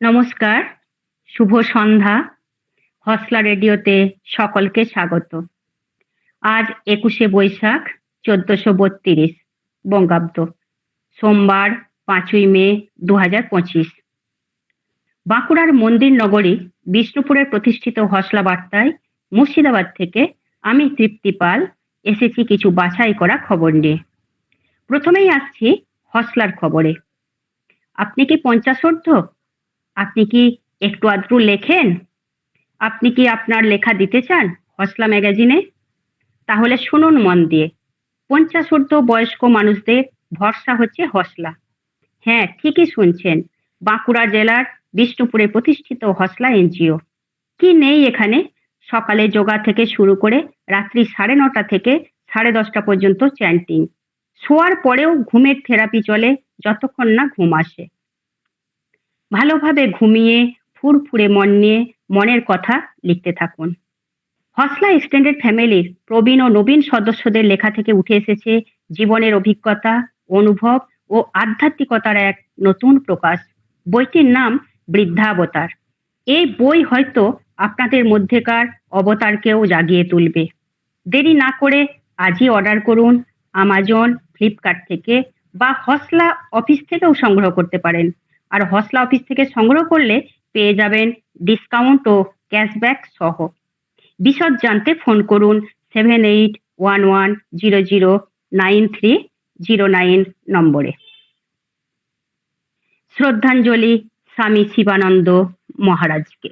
নমস্কার, শুভ সন্ধ্যা। হসলা রেডিওতে সকলকে স্বাগত। আজ একুশে বৈশাখ, চোদ্দশো বত্রিশ, বঙ্গাব্দ, সোমবার পাঁচই মে দু হাজার পঁচিশ। বাঁকুড়ার মন্দির নগরী বিষ্ণুপুরের প্রতিষ্ঠিত হসলা বার্তায় মুর্শিদাবাদ থেকে আমি তৃপ্তি পাল এসেছি কিছু বাছাই করা খবর নিয়ে। প্রথমেই আসছি হসলার খবরে। আপনি কি পঞ্চাশোর্ধ আপনি কি একটু আধটু লেখেন? আপনি কি আপনার লেখা দিতে চান হসলা ম্যাগাজিনে? তাহলে শুনুন মন দিয়ে। পঞ্চাশ ঊর্ধ্ব বয়স্ক মানুষদের ভরসা হচ্ছে হসলা। হ্যাঁ ঠিকই শুনছেন। বাঁকুড়া জেলার বিষ্ণুপুরে প্রতিষ্ঠিত হসলা এনজিও। কি নেই এখানে? সকালে যোগা থেকে শুরু করে রাত্রি সাড়ে নটা থেকে সাড়ে দশটা পর্যন্ত চ্যান্টিং। শোয়ার পরেও ঘুমের থেরাপি চলে, যতক্ষণ না ঘুম আসে। ভালোভাবে ঘুমিয়ে, ফুরফুরে মন নিয়ে মনের কথা লিখতে থাকুন। হসলা এক্সটেন্ডেড ফ্যামিলির প্রবীণ ও নবীন সদস্যদের লেখা থেকে উঠে এসেছে জীবনের অভিজ্ঞতা, অনুভব ও আধ্যাত্মিকতার এক নতুন প্রকাশ। বইটির নাম বৃদ্ধাবতার এই বই হয়তো আপনাদের মধ্যেকার অবতারকেও জাগিয়ে তুলবে। দেরি না করে আজই অর্ডার করুন আমাজন, ফ্লিপকার্ট থেকে বা হসলা অফিস থেকেও সংগ্রহ করতে পারেন। আর হসলা অফিস থেকে সংগ্রহ করলে পেয়ে যাবেন ডিসকাউন্ট ও ক্যাশব্যাক সহ। বিশদ জানতে ফোন করুন seven eight one one zero zero nine three zero nine নম্বরে। শ্রদ্ধাঞ্জলি স্বামী শিবানন্দ মহারাজকে।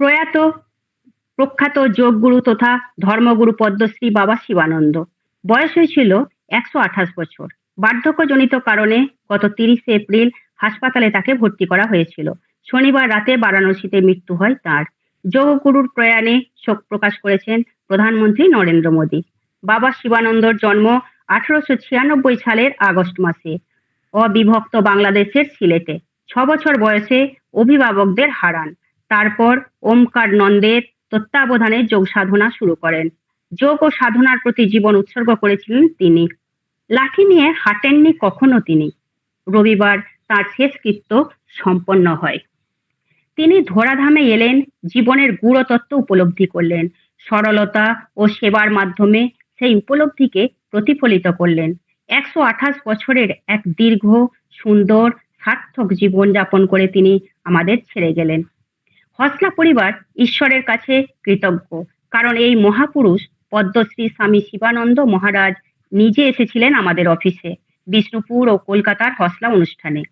প্রয়াত প্রখ্যাত যোগগুরু তথা ধর্মগুরু পদ্মশ্রী বাবা শিবানন্দ। বয়স হয়েছিল একশো আঠাশ বছর। বার্ধক্যজনিত কারণে গত তিরিশে এপ্রিল হাসপাতালে তাকে ভর্তি করা হয়েছিল। শনিবার রাতে বারাণসীতে মৃত্যু হয় তার। যোগগুরুর প্রয়াণে শোক প্রকাশ করেছেন প্রধানমন্ত্রী নরেন্দ্র মোদী। বাবা শিবানন্দর জন্ম আঠারোশো ছিয়ানব্বই সালের আগস্ট মাসে। অবিভক্ত বাংলাদেশের সিলেটে। ছ বছর বয়সে অভিভাবকদের হারান। তারপর ওমকার নন্দের তত্ত্বাবধানে যোগ সাধনা শুরু করেন। যোগ ও সাধনার প্রতি জীবন উৎসর্গ করেছিলেন তিনি। লাঠি নিয়ে হাঁটেননি কখনো তিনি। রবিবার তার শেষকৃত্য সম্পন্ন হয়। তিনি ধরাধামে এলেন, জীবনের গুড়তত্ত্ব উপলব্ধি করলেন, সরলতা ও সেবার মাধ্যমে সেই উপলব্ধিকে প্রতিফলিত করলেন। একশো আঠাশ বছরের এক দীর্ঘ, সুন্দর, সার্থক জীবন যাপন করে তিনি আমাদের ছেড়ে গেলেন। হসলা পরিবার ঈশ্বরের কাছে কৃতজ্ঞ। কারণ এই মহাপুরুষ পদ্মশ্রী স্বামী শিবানন্দ মহারাজ নিজে এসেছিলেন আমাদের অফিসে, বিষ্ণুপুর ও কলকাতার হসলা অনুষ্ঠানে।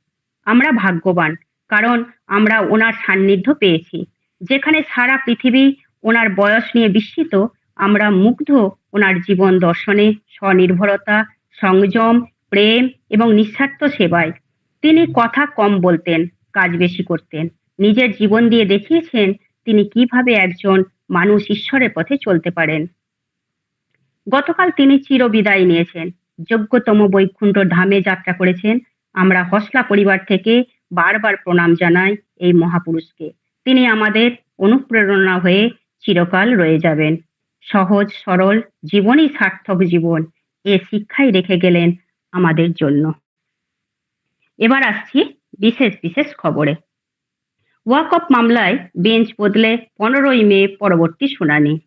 আমরা ভাগ্যবান, কারণ আমরা ওনার সান্নিধ্য পেয়েছি। যেখানে সারা পৃথিবী ওনার বয়স নিয়ে বিস্মিত, আমরা মুগ্ধ ওনার জীবন দর্শনে স্বনির্ভরতা, সংযম, প্রেম এবং নিঃস্বার্থ সেবায়। তিনি কথা কম বলতেন, কাজ বেশি করতেন। নিজের জীবন দিয়ে দেখিয়েছেন তিনি কীভাবে একজন মানুষ ঈশ্বরের পথে চলতে পারেন। গতকাল তিনি চিরবিদায় নিয়েছেন। যোগ্যতম বৈকুণ্ঠ ধামে যাত্রা করেছেন। আমরা হসলা পরিবার থেকে বারবার প্রণাম জানাই এই মহাপুরুষকে। তিনি আমাদের অনুপ্রেরণা হয়ে চিরকাল রয়ে যাবেন। সহজ, সরল, জীবনই সার্থক জীবন। এ শিক্ষাই রেখে গেলেন আমাদের জন্য। এবার আসছি বিশেষ বিশেষ খবরে। ওয়াকফ মামলায় বেঞ্চ বদলে পনেরোই মে পরবর্তী শুনানি।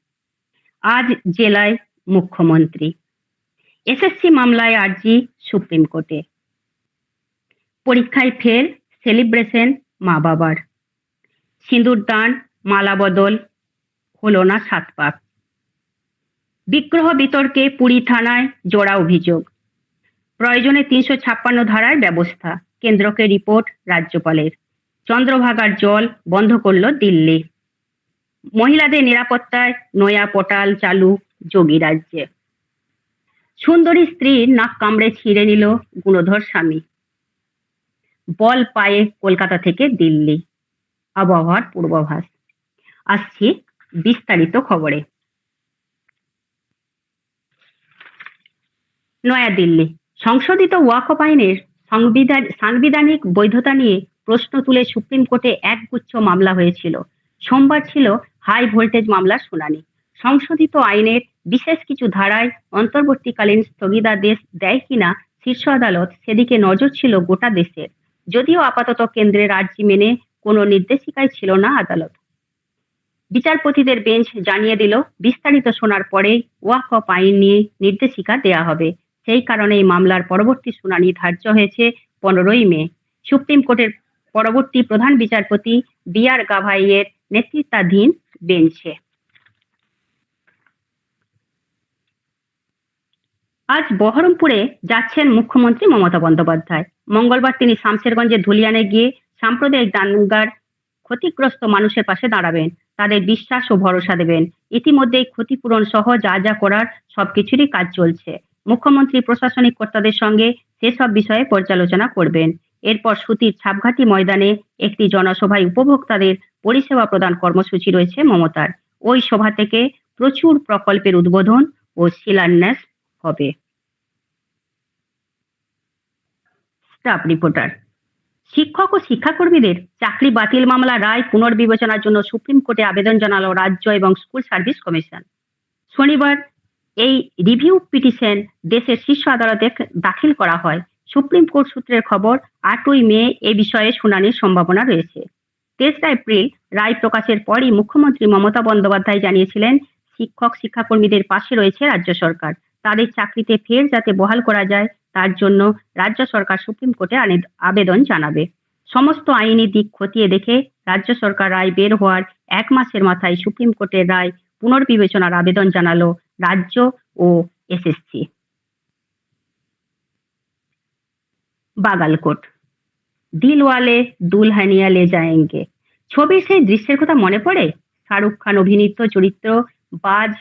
আজ জেলায় মুখ্যমন্ত্রী। এসএসসি মামলায় আর্জি সুপ্রিম কোর্টে। পরীক্ষায় ফের সেলিব্রেশন মা বাবার। সিঁদুর দান, মালা বদল হলো না সাত পাক বিগ্রহ বিতর্কে পুরী থানায় জোড়া অভিযোগ। প্রয়োজনে তিনশো ছাপ্পান্ন ধারার ব্যবস্থা, কেন্দ্রকে রিপোর্ট রাজ্যপালের। চন্দ্রভাগার জল বন্ধ করল দিল্লি। মহিলাদের নিরাপত্তায় নয়া পোর্টাল চালু যোগী রাজ্যে। সুন্দরী স্ত্রীর নাক কামড়ে ছিঁড়ে নিল গুণধর স্বামী। বল পায়ে কলকাতা থেকে দিল্লি। আবহাওয়ার পূর্বাভাস। আসছি বিস্তারিত খবরে। নয়াদিল্লি। সংশোধিত ওয়াকফ আইনের সংবিধান সাংবিধানিক বৈধতা নিয়ে প্রশ্ন তুলে সুপ্রিম কোর্টে একগুচ্ছ মামলা হয়েছিল। সোমবার ছিল হাই ভোল্টেজ মামলার শুনানি। সংশোধিত আইনের বিশেষ কিছু ধারায় অন্তর্বর্তীকালীন স্থগিতাদেশ দেয় কিনা শীর্ষ আদালত সেদিকে নজর ছিল গোটা দেশের। যদিও আপাতত কেন্দ্রের আর্জি মেনে কোনো নির্দেশিকাই ছিল না আদালত। বিচারপতিদের বেঞ্চ জানিয়ে দিল, বিস্তারিত শোনার পরেই ওয়াক অফ আইন নিয়ে নির্দেশিকা দেয়া হবে। সেই কারণে এই মামলার পরবর্তী শুনানি ধার্য হয়েছে পনেরোই মে। সুপ্রিম কোর্টের পরবর্তী প্রধান বিচারপতি বি আর গাভাইয়ের নেতৃত্বাধীন বেঞ্চে। আজ বহরমপুরে যাচ্ছেন মুখ্যমন্ত্রী মমতা বন্দ্যোপাধ্যায়। মঙ্গলবার তিনি শামশেরগঞ্জের ধুলিয়ানে গিয়ে সাম্প্রদায়িক দাঙ্গার ক্ষতিগ্রস্ত মানুষের পাশে দাঁড়াবেন। তাদের বিশ্বাস ও ভরসা দেবেন। ইতিমধ্যেই ক্ষতিপূরণ সহ যা যা করার সবকিছুরই কাজ চলছে। মুখ্যমন্ত্রী প্রশাসনিক কর্তাদের সঙ্গে সেসব বিষয়ে পর্যালোচনা করবেন। এরপর সুতির ছাপঘাটি ময়দানে একটি জনসভায় উপভোক্তাদের পরিষেবা প্রদান কর্মসূচি রয়েছে মমতার। ওই সভা থেকে প্রচুর প্রকল্পের উদ্বোধন ও শিলান্যাস হবে। স্টাফ রিপোর্টার শিক্ষক ও শিক্ষাকর্মীদের চাকরি বাতিল মামলা রায় পুনর্বিবেচনার জন্য সুপ্রিম কোর্টে আবেদন জানালো রাজ্য এবং স্কুল সার্ভিস কমিশন। শনিবার এই রিভিউ পিটিশন দেশের শীর্ষ আদালতে দাখিল করা হয়। সুপ্রিম কোর্ট সূত্রের খবর, আটই মে এ বিষয়ে শুনানির সম্ভাবনা রয়েছে। তেসরা এপ্রিল, রায় প্রকাশের পরই মুখ্যমন্ত্রী মমতা বন্দ্যোপাধ্যায় জানিয়েছিলেন, শিক্ষক, শিক্ষাকর্মীদের পাশে রয়েছে রাজ্য সরকার। তাদের চাকরিতে ফের যাতে বহাল করা যায়, তার জন্য রাজ্য সরকার সুপ্রিম কোর্টে আবেদন জানাবে। সমস্ত আইনি দিক খতিয়ে দেখে রাজ্য সরকার রায় বের হওয়ার এক মাসের মাথায় সুপ্রিম কোর্টের রায় পুনর্বিবেচনার আবেদন জানালো রাজ্য ও এসএসসি। বাগালকোট। দিলওয়ালে দুলহানিয়া লে যায়েঙ্গে। ছবির সেই দৃশ্যের কথা মনে পড়ে? শাহরুখ খান অভিনীত চরিত্র বাজ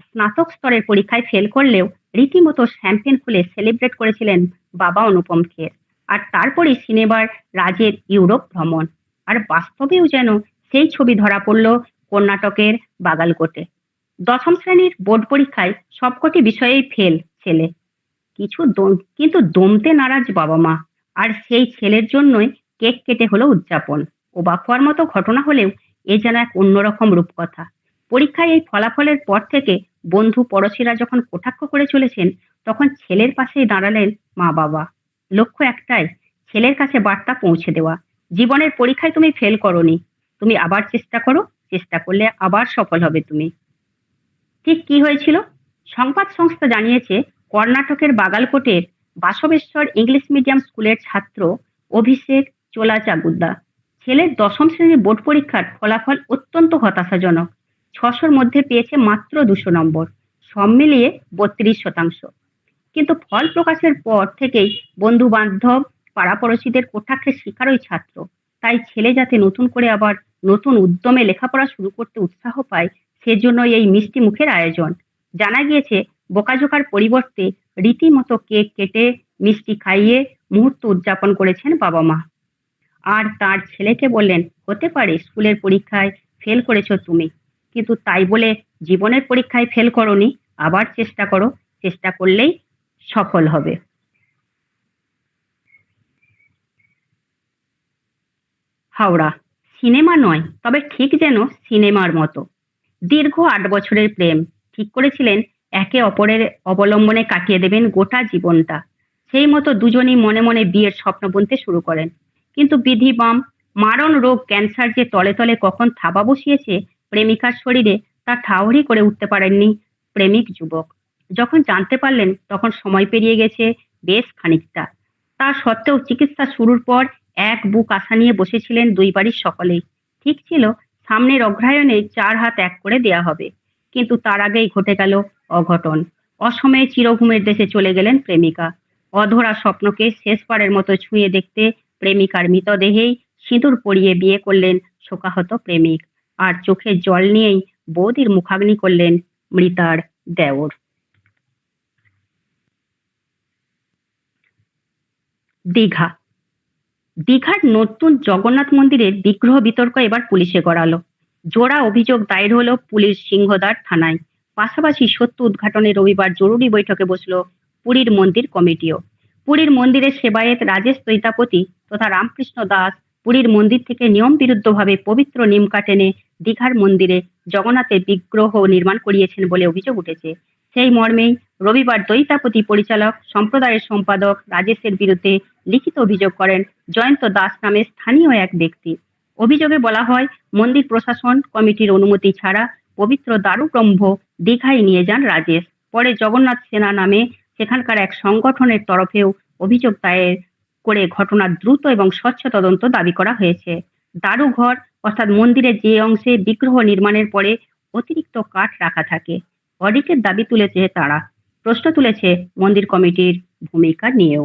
স্নাতক স্তরের পরীক্ষায় ফেল করলেও রীতিমতো শ্যাম্পেন খুলে সেলিব্রেট করেছিলেন বাবা অনুপম খের। আর তারপরে সিনেমার রাজের ইউরোপ ভ্রমণ। আর বাস্তবেও যেন সেই ছবি ধরা পড়ল কর্ণাটকের বাগালকোটে। দশম শ্রেণির বোর্ড পরীক্ষায় সবকটি বিষয়েই ফেল ছেলে। কিছু দম- কিন্তু দমতে নারাজ বাবা মা। আর সেই ছেলের জন্যই কেক কেটে হলো উদযাপন। অবাক হওয়ার মতো ঘটনা হলেও এ যেন এক অন্যরকম রূপকথা। পরীক্ষায় এই ফলাফলের পর থেকে বন্ধু পড়শিরা যখন কটাক্ষ করে চলেছেন, তখন ছেলের পাশেই দাঁড়ালেন মা বাবা। লক্ষ্য একটাই, ছেলের কাছে বার্তা পৌঁছে দেওয়া। জীবনের পরীক্ষায় তুমি ফেল করনি। তুমি আবার চেষ্টা করো, চেষ্টা করলে আবার সফল হবে তুমি। ঠিক কি হয়েছিল? সংবাদ সংস্থা জানিয়েছে কর্ণাটকের বাগালকোটের বাসবেশ্বর ইংলিশ মিডিয়াম স্কুলের ছাত্র অভিষেক চোলাচাগুদ্দা ছেলের দশম শ্রেণির বোর্ড পরীক্ষার ফলাফল অত্যন্ত হতাশাজনক। ছশোর মধ্যে পেয়েছে মাত্র দুশো নম্বর। সব মিলিয়ে বত্রিশ শতাংশ। কিন্তু ফল প্রকাশের পর থেকেই বন্ধু বান্ধব পাড়াপড়শিদের কটাক্ষের শিকার ওই ছাত্র। তাই ছেলে যাতে নতুন করে আবার নতুন উদ্যমে লেখাপড়া শুরু করতে উৎসাহ পায় সেজন্য এই মিষ্টি মুখের আয়োজন। জানা গিয়েছে বোকাজোকার পরিবর্তে রীতিমতো কেক কেটে মিষ্টি খাইয়ে মুহূর্ত উদযাপন করেছেন বাবা মা। আর তার ছেলেকে বললেন, হতে পারে স্কুলের পরীক্ষায় ফেল করেছ তুমি, কিন্তু তাই বলে জীবনের পরীক্ষায় ফেল করনি, আবার চেষ্টা করো, চেষ্টা করলেই সফল হবে। হাওড়া, সিনেমা নয়, তবে ঠিক যেন সিনেমার মতো। দীর্ঘ আট বছরের প্রেম, ঠিক করেছিলেন একে অপরের অবলম্বনে কাটিয়ে দেবেন গোটা জীবনটা। সেই মতো দুজনেই মনে মনে বিয়ের স্বপ্ন বুনতে শুরু করেন। কিন্তু বিধি বাম, মারণ রোগ ক্যান্সার যে তলে তলে কখন থাবা বসিয়েছে প্রেমিকার শরীরে, তা ঠাউরি করে উঠতে পারেননি প্রেমিক যুবক। যখন জানতে পারলেন, তখন সময় পেরিয়ে গেছে বেশ খানিকটা। তা সত্ত্বেও চিকিৎসা শুরুর পর এক বুক আশা নিয়ে বসেছিলেন দুই বাড়ির সকলেই। ঠিক ছিল, সামনের অগ্রায়ণে চার হাত এক করে দেয়া হবে। কিন্তু তার আগেই ঘটে গেল অঘটন। অসময়ে চিরঘুমের দেশে চলে গেলেন প্রেমিকা। অধরা স্বপ্নকে শেষবারের মতো ছুঁয়ে দেখতে প্রেমিকার মৃতদেহেই সিঁদুর পরিয়ে বিয়ে করলেন শোকাহত প্রেমিক। আর চোখে জল নিয়েই বৌদির মুখাগ্নি করলেন মৃতার দেওর। দীঘা। দীঘার নতুন জগন্নাথ মন্দিরের বিগ্রহ বিতর্ক এবার পুলিশে গড়ালো। জোড়া অভিযোগ দায়ের হলো পুলিশ সিংহদার থানায়। পাশাপাশি সত্য উদ্ঘাটনে রবিবার জরুরি বৈঠকে বসল পুরীর মন্দির কমিটিও। পুরীর মন্দিরের সেবায়েত রাজেশ দৈতাপতি তথা রামকৃষ্ণ দাস পুরীর মন্দির থেকে নিয়ম বিরুদ্ধভাবে পবিত্র নিম কাটেনে দীঘার মন্দিরে জগন্নাথের বিগ্রহ নির্মাণ করিয়েছেন বলে অভিযোগ উঠেছে। সেই মর্মেই রবিবার দৈতাপতি পরিচালক, সম্প্রদায়ের সম্পাদক রাজেশের বিরুদ্ধে লিখিত অভিযোগ করেন জয়ন্ত দাস নামে স্থানীয় এক ব্যক্তি। অভিযোগে বলা হয়, মন্দির প্রশাসন কমিটির অনুমতি ছাড়া পবিত্র দারুব্রহ্ম দীঘায় নিয়ে যান রাজেশ। পরে জগন্নাথ সেনা নামে সেখানকার এক সংগঠনের তরফেও অভিযোগ দায়ের করে ঘটনার দ্রুত এবং স্বচ্ছ তদন্ত দাবি করা হয়েছে। দারুঘর অর্থাৎ মন্দিরের যে অংশে বিগ্রহ নির্মাণের পরে অতিরিক্ত কাঠ রাখা থাকে। অডিটের দাবি তুলেছে তারা। প্রশ্ন তুলেছে মন্দির কমিটির ভূমিকা নিয়েও।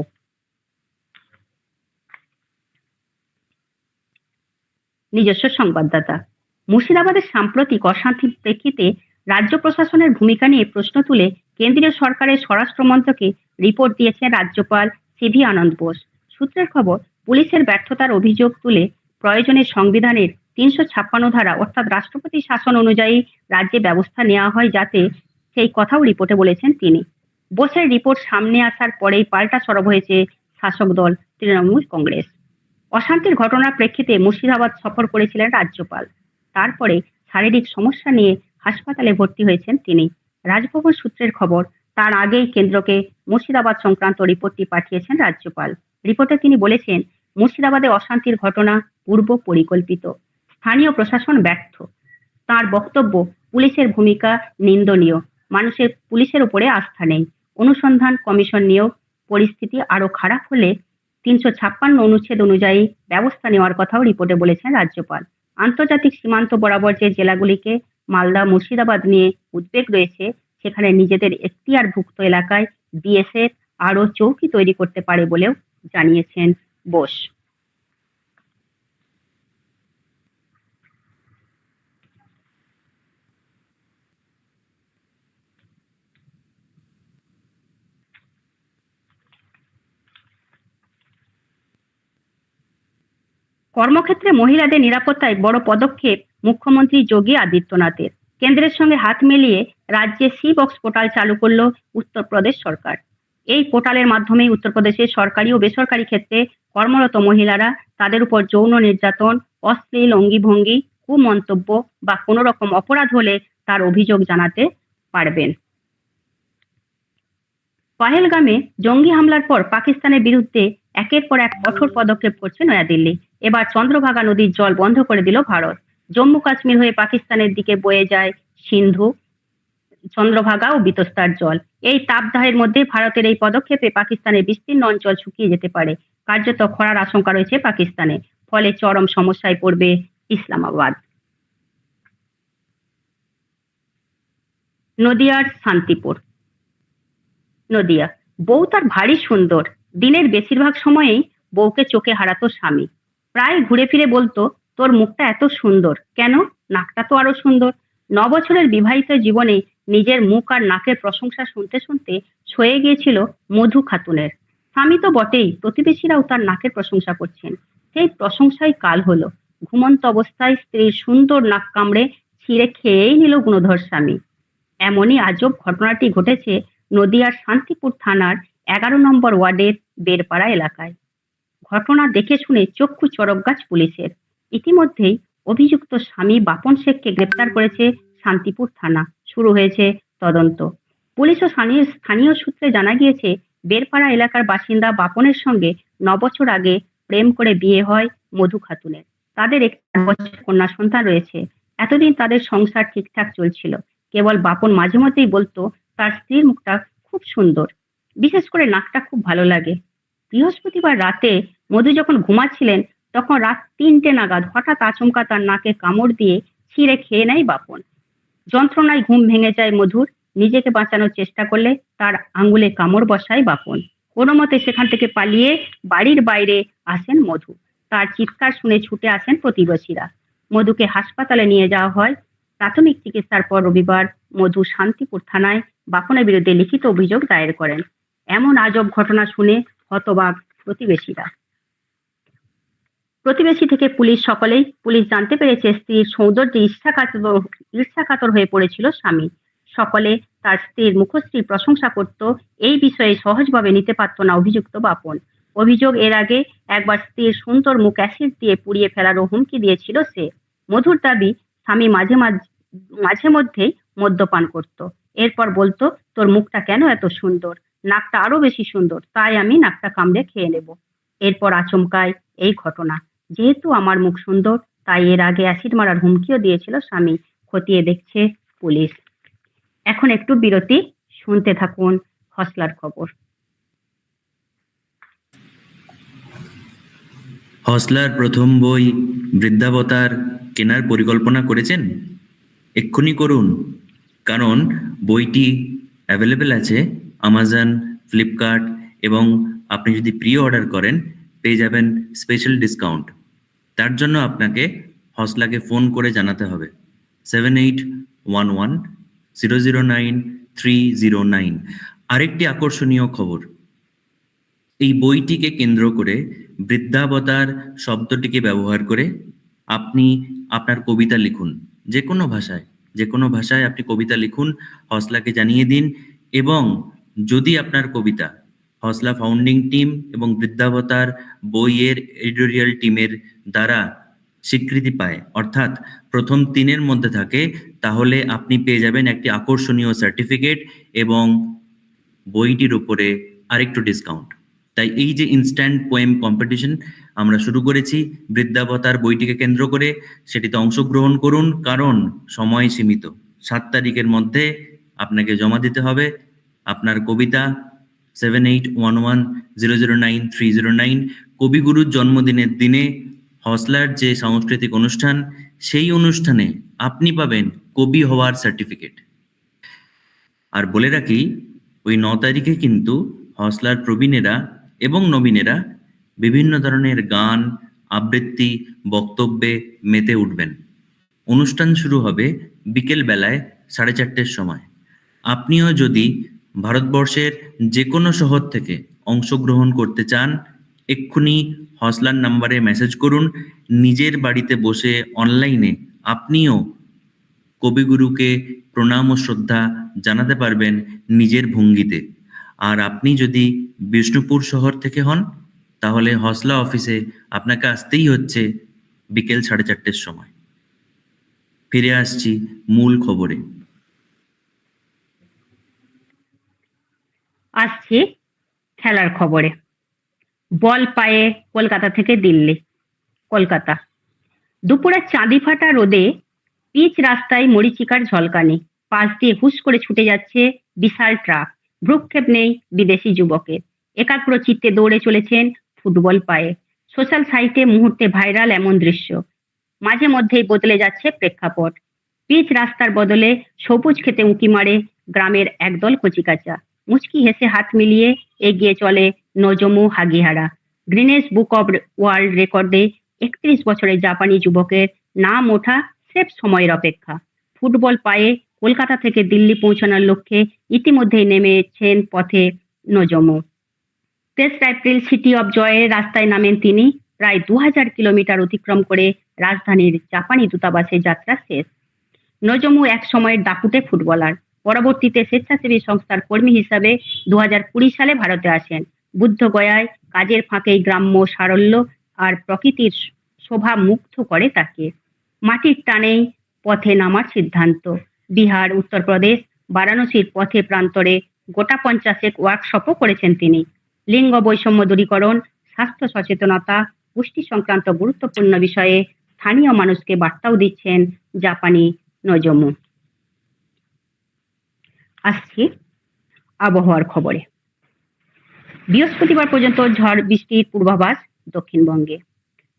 নিজস্ব সংবাদদাতা। মুর্শিদাবাদের সাম্প্রতিক অশান্তির প্রেক্ষিতে রাজ্য প্রশাসনের ভূমিকা নিয়ে প্রশ্ন তুলে কেন্দ্রীয় সরকারের স্বরাষ্ট্রমন্ত্রকে রিপোর্ট দিয়েছেন রাজ্যপাল সিভি আনন্দ বোস। সূত্রের খবর, পুলিশের ব্যর্থতার অভিযোগ তুলে প্রয়োজনে সংবিধানের তিনশো ছাপ্পান্ন ধারা, অর্থাৎ রাষ্ট্রপতি শাসন অনুযায়ী রাজ্যে ব্যবস্থা নেওয়া হয় যাতে সেই কথাও রিপোর্টে বলেছেন তিনি। বোসের রিপোর্ট সামনে আসার পরেই পাল্টা সরব হয়েছে শাসক দল, তৃণমূল কংগ্রেস। অশান্তির ঘটনার প্রেক্ষিতে মুর্শিদাবাদ সফর করেছিলেন রাজ্যপাল। তারপরে শারীরিক সমস্যা নিয়ে হাসপাতালে ভর্তি হয়েছেন তিনি। রাজভবন সূত্রের খবর, তার আগেই কেন্দ্রকে মুর্শিদাবাদ সংক্রান্ত রিপোর্টটি পাঠিয়েছেন রাজ্যপাল। রিপোর্টে তিনি বলেছেন, মুর্শিদাবাদে অশান্তির ঘটনা পূর্ব পরিকল্পিত। স্থানীয় প্রশাসন ব্যর্থ। তার বক্তব্য, পুলিশের ভূমিকা নিন্দনীয়। মানুষের, পুলিশের উপরে আস্থা নেই। অনুসন্ধান কমিশন নিয়েও পরিস্থিতি আরও খারাপ হলে তিনশো ছাপ্পান্ন অনুচ্ছেদ অনুযায়ী ব্যবস্থা নেওয়ার কথাও রিপোর্টে বলেছেন রাজ্যপাল। আন্তর্জাতিক সীমান্ত বরাবর যে জেলাগুলিকে মালদা, মুর্শিদাবাদ নিয়ে উদ্বেগ রয়েছে, সেখানে নিজেদের এখতিয়ারভুক্ত এলাকায় বিএসএফ আরও চৌকি তৈরি করতে পারে বলেও জানিয়েছেন বোস। কর্মক্ষেত্রে মহিলাদের নিরাপত্তায় বড় পদক্ষেপ মুখ্যমন্ত্রী যোগী আদিত্যনাথের। কেন্দ্রের সঙ্গে হাত মিলিয়ে রাজ্যে সি বক্স পোর্টাল চালু করল উত্তরপ্রদেশ সরকার। এই পোর্টালের মাধ্যমে উত্তরপ্রদেশের সরকারি ও বেসরকারি ক্ষেত্রে কর্মরত মহিলারা তাদের উপর যৌন নির্যাতন, অশ্লীল অঙ্গিভঙ্গি, কুমন্তব্য বা কোনো রকম অপরাধ হলে তার অভিযোগ জানাতে পারবেন। পাহেলগামে জঙ্গি হামলার পর পাকিস্তানের বিরুদ্ধে একের পর এক কঠোর পদক্ষেপ করছে নয়াদিল্লি। এবার চন্দ্রভাগা নদীর জল বন্ধ করে দিল ভারত। জম্মু কাশ্মীর হয়ে পাকিস্তানের দিকে বয়ে যায় সিন্ধু, চন্দ্রভাগা ও বিতস্তার জল। এই তাপদাহের মধ্যে ভারতের এই পদক্ষেপে পাকিস্তানের বিস্তীর্ণ অঞ্চল শুকিয়ে যেতে পারে। কার্যত খরার আশঙ্কা রয়েছে পাকিস্তানে, ফলে চরম সমস্যায় পড়বে ইসলামাবাদ। নদিয়ার শান্তিপুর নদিয়া। বউ তার ভারী সুন্দর। দিনের বেশিরভাগ সময়েই বউকে চোখে হারাতো স্বামী। প্রায় ঘুরে ফিরে বলতো, তোর মুখটা এত সুন্দর। কেন? নাকটা তো আরও সুন্দর। ন বছরের বিবাহিত জীবনে নিজের মুখ আর নাকের প্রশংসা শুনতে শুনতে সয়ে গিয়েছিল মধু খাতুনের। স্বামী তো বটেই, প্রতিবেশীরাও তার নাকের প্রশংসা করছেন। সেই প্রশংসাই কাল হলো। ঘুমন্ত অবস্থায় স্ত্রীর সুন্দর নাক কামড়ে ছিঁড়ে খেয়েই নিল গুণধর স্বামী। এমনই আজব ঘটনাটি ঘটেছে নদিয়ার শান্তিপুর থানার এগারো নম্বর ওয়ার্ডের বেরপাড়া এলাকায়। ঘটনা দেখে শুনে চক্ষু চরক গাছ পুলিশের। ইতিমধ্যেই অভিযুক্ত স্বামী বাপন শেখকে গ্রেপ্তার করেছে শান্তিপুর থানা। শুরু হয়েছে তদন্ত। পুলিশ ও স্থানীয় সূত্রে জানা গিয়েছে, বেরপাড়া এলাকার বাসিন্দা বাপনের সঙ্গে ন বছর আগে প্রেম করে বিয়ে হয় মধু খাতুনের। তাদের একটি বছর কন্যা সন্তান রয়েছে। এতদিন তাদের সংসার ঠিকঠাক চলছিল। কেবল বাপন মাঝে মধ্যেই বলতো তার স্ত্রীর মুখটা খুব সুন্দর। বিশেষ করে নাকটা খুব ভালো লাগে। বৃহস্পতিবার রাতে মধু যখন ঘুমাচ্ছিলেন, তখন রাত তিনটে নাগাদ হঠাৎ আচমকা তার নাকে কামড় দিয়ে ছিঁড়ে খেয়ে নেয় বাপন। যন্ত্রণায় ঘুম ভেঙে যায় মধুর। নিজেকে বাঁচানোর চেষ্টা করলে তার আঙ্গুলে কামড় বসায় বাপন। কোনো মতে সেখান থেকে পালিয়ে বাড়ির বাইরে আসেন মধু। তার চিৎকার শুনে ছুটে আসেন প্রতিবেশীরা। মধুকে হাসপাতালে নিয়ে যাওয়া হয়। প্রাথমিক চিকিৎসার পর রবিবার মধু শান্তিপুর থানায় বাপনের বিরুদ্ধে লিখিত অভিযোগ দায়ের করেন। এমন আজব ঘটনা শুনে হতবাক প্রতিবেশীরা। প্রতিবেশী থেকে পুলিশ সকলেই, পুলিশ জানতে পেরেছে স্ত্রীর সৌন্দর্যে ঈর্ষাকাতর ঈর্ষাকাতর হয়ে পড়েছিল স্বামী। সকলে তার স্ত্রীর মুখশ্রীর প্রশংসা করত, এই বিষয়ে সহজভাবে নিতে পারত না অভিযুক্ত বাপন। অভিযোগ এর আগে একবার স্ত্রীর সুন্দর মুখ অ্যাসিড দিয়ে পুড়িয়ে ফেলারও হুমকি দিয়েছিল সে। মধুর দাবি স্বামী মাঝে মাঝে মাঝে মধ্যেই মদ্যপান করত। এরপর বলতো, তোর মুখটা কেন এত সুন্দর? নাকটা আরও বেশি সুন্দর, তাই আমি নাকটা কামড়ে খেয়ে নেব। এরপর আচমকায় এই ঘটনা, যেহেতু আমার মুখ সুন্দর, তাই এর আগে অ্যাসিড মারার হুমকিও দিয়েছিল স্বামী, খতিয়ে দেখছে পুলিশ। এখন একটু বিরতি, শুনতে থাকুন হসলার খবর। হসলার প্রথম বই বৃদ্ধাবতার কেনার পরিকল্পনা করেছেন? এক্ষুনি করুন, কারণ বইটি অ্যাভেলেবেল আছে আমাজন ফ্লিপকার্ট এবং আপনি যদি প্রি অর্ডার করেন, পেয়ে যাবেন স্পেশাল ডিসকাউন্ট তার জন্য আপনাকে হসলাকে ফোন করে জানাতে হবে। Seven eight one one zero zero nine three zero nine আরেকটি আকর্ষণীয় খবর। এই বইটিকে কেন্দ্র করে বৃদ্ধাবতার শব্দটিকে ব্যবহার করে আপনি আপনার কবিতা লিখুন যে কোনো ভাষায়। যে কোনো ভাষায় আপনি কবিতা লিখুন, হসলাকে জানিয়ে দিন এবং যদি আপনার কবিতা হসলা ফাউন্ডিং টিম এবং বৃদ্ধাবতার বইয়ের এডিটোরিয়াল টিমের দ্বারা স্বীকৃতি পায়, অর্থাৎ প্রথম তিনের মধ্যে থাকে, তাহলে আপনি পেয়ে যাবেন একটি আকর্ষণীয় সার্টিফিকেট এবং বইটির উপরে আরেকটু ডিসকাউন্ট তাই এই যে ইনস্ট্যান্ট পোয়েম কম্পিটিশন আমরা শুরু করেছি। বৃদ্ধাবতার বইটিকে কেন্দ্র করে সেটিতে অংশগ্রহণ করুন, কারণ সময় সীমিত। সাত তারিখের মধ্যে আপনাকে জমা দিতে হবে। আপনার কবিতা seven eight one one zero zero nine three zero nine কবিগুরুর জন্মদিনের দিনে হসলার যে সাংস্কৃতিক অনুষ্ঠান, সেই অনুষ্ঠানে আপনি পাবেন কবি হওয়ার সার্টিফিকেট আর বলে রাখি, ওই ন তারিখে কিন্তু হসলার প্রবীণেরা এবং নবীনেরা বিভিন্ন ধরনের গান, আবৃত্তি, বক্তব্যে মেতে উঠবেন। অনুষ্ঠান শুরু হবে বিকেল বেলায় সাড়ে চারটের সময়। আপনিও যদি ভারতবর্ষের যে কোনো শহর থেকে অংশগ্রহণ করতে চান, এক্ষুনি হসলার নাম্বারে মেসেজ করুন। নিজের বাড়িতে বসে অনলাইনে আপনিও কবিগুরুকে প্রণাম ও শ্রদ্ধা জানাতে পারবেন নিজের ভঙ্গিতে। আর আপনি যদি বিষ্ণুপুর শহর থেকে হন তাহলে হসলা অফিসে আপনাকে আসতেই হচ্ছে বিকেল সাড়ে চারটের সময়। ফিরে আসছি মূল খবরে। আসছি খেলার খবরে। বল পায়ে কলকাতা থেকে দিল্লি। কলকাতা। দুপুরে চাঁদি ফাটা রোদে পিচ রাস্তায় মরিচিকার ঝলকানি। পাশ দিয়ে হুশ করে ছুটে যাচ্ছে বিশাল ট্রাক। ভ্রুক্ষেপ নেই বিদেশি যুবকের। একাগ্র চিত্তে দৌড়ে চলেছেন ফুটবল পায়ে। সোশ্যাল সাইটে মুহূর্তে ভাইরাল এমন দৃশ্য। মাঝে মধ্যেই বদলে যাচ্ছে প্রেক্ষাপট। পিচ রাস্তার বদলে সবুজ খেতে উঁকি মারে গ্রামের একদল কচিকাচা। মুচকি হেসে হাত মিলিয়ে এগিয়ে চলে নজমু হাগিহারা। গ্রিনেস বুক অব ওয়ার্ল্ড রেকর্ডে একত্রিশ বছরের জাপানি যুবকের নাম ওঠা সেফ সময়ের অপেক্ষা। ফুটবল পায়ে কলকাতা থেকে দিল্লি পৌঁছানোর লক্ষ্যে ইতিমধ্যেই নেমেছেন পথে নজমু। তেসরা এপ্রিল সিটি অব জয়ের রাস্তায় নামেন তিনি। প্রায় দু হাজার কিলোমিটার অতিক্রম করে রাজধানীর জাপানি দূতাবাসে যাত্রা শেষ। নজমু এক সময়ের দাপুটে ফুটবলার। পরবর্তীতে স্বেচ্ছাসেবী সংস্থার কর্মী হিসাবে দু হাজার কুড়ি সালে ভারতে আসেন। বুদ্ধগয়ায় কাজের ফাঁকেই গ্রাম্য সারল্য আর প্রকৃতির শোভা মুগ্ধ করে তাকে। মাটির টানেই পথে নামার সিদ্ধান্ত। বিহার, উত্তরপ্রদেশ, বারাণসীর পথে প্রান্তরে গোটা পঞ্চাশেক ওয়ার্কশপও করেছেন তিনি। লিঙ্গ বৈষম্য দূরীকরণ, স্বাস্থ্য সচেতনতা, পুষ্টি সংক্রান্ত গুরুত্বপূর্ণ বিষয়ে স্থানীয় মানুষকে বার্তাও দিচ্ছেন জাপানি নজমু আসছি আবহাওয়ার খবরে। বৃহস্পতিবার পর্যন্ত ঝড় বৃষ্টির পূর্বাভাস দক্ষিণবঙ্গে।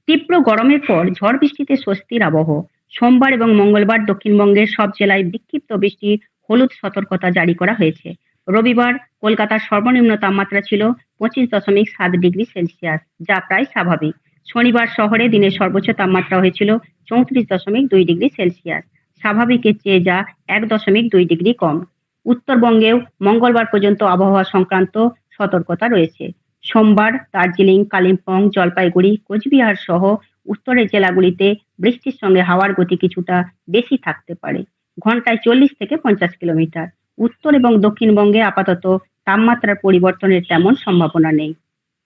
তীব্র গরমের পর ঝড় বৃষ্টিতে স্বস্তির আবহ। সোমবার এবং মঙ্গলবার দক্ষিণবঙ্গের সব জেলায় বিক্ষিপ্ত বৃষ্টির হলুদ সতর্কতা জারি করা হয়েছে। রবিবার কলকাতার সর্বনিম্ন তাপমাত্রা ছিল পঁচিশ দশমিক সাত ডিগ্রি সেলসিয়াস, যা প্রায় স্বাভাবিক। শনিবার শহরে দিনের সর্বোচ্চ তাপমাত্রা হয়েছিল চৌত্রিশ দশমিক দুই ডিগ্রি সেলসিয়াস। স্বাভাবিকের চেয়ে যা এক দশমিক দুই ডিগ্রি কম। উত্তরবঙ্গেও মঙ্গলবার পর্যন্ত আবহাওয়া সংক্রান্ত সতর্কতা রয়েছে। সোমবার দার্জিলিং, কালিম্পং, জলপাইগুড়ি, কোচবিহার সহ উত্তরের জেলাগুলিতে বৃষ্টির সঙ্গে হাওয়ার গতি কিছুটা বেশি থাকতে পারে। ঘন্টায় চল্লিশ থেকে পঞ্চাশ কিলোমিটার। উত্তর এবং দক্ষিণবঙ্গে আপাতত তাপমাত্রার পরিবর্তনের তেমন সম্ভাবনা নেই।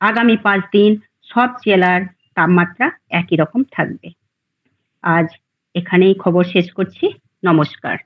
আগামী পাঁচ দিন সব জেলার তাপমাত্রা একই রকম থাকবে। আজ এখানেই খবর শেষ করছি। নমস্কার।